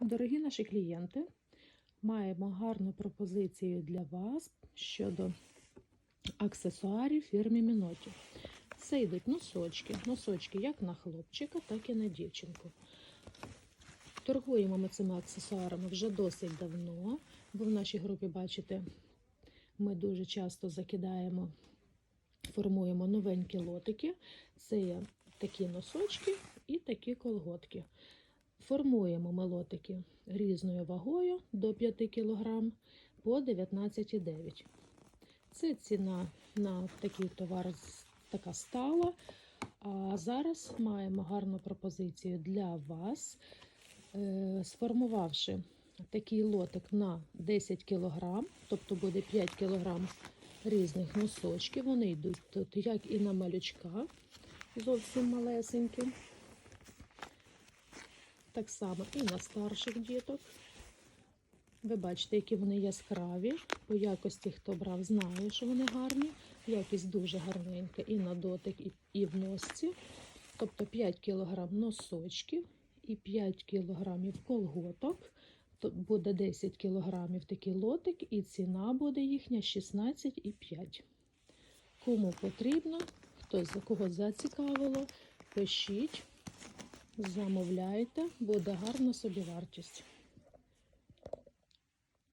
Дорогі наші клієнти, маємо гарну пропозицію для вас щодо аксесуарів фірми Міноті. Це йдуть носочки. Носочки як на хлопчика, так і на дівчинку. Торгуємо ми цими аксесуарами вже досить давно, бо в нашій групі, бачите, ми дуже часто закидаємо, формуємо новенькі лотики. Це є такі носочки і такі колготки. Формуємо ми лотики різною вагою до 5 кг по 19,9. Це ціна на такий товар така стала. А зараз маємо гарну пропозицію для вас. Е, Сформувавши такий лотик на 10 кг, тобто буде 5 кг різних носочків. Вони йдуть тут як і на малючка, зовсім малесенькі, так само і на старших діток. Ви бачите, які вони яскраві. По якості, хто брав, знає, що вони гарні. Якість дуже гарненька і на дотик, і, в носці. Тобто 5 кг носочків і 5 кг колготок. То буде 10 кг такий лотик, і ціна буде їхня 16,5. Кому потрібно, хтось за кого зацікавило, пишіть, замовляйте, буде гарна собівартість.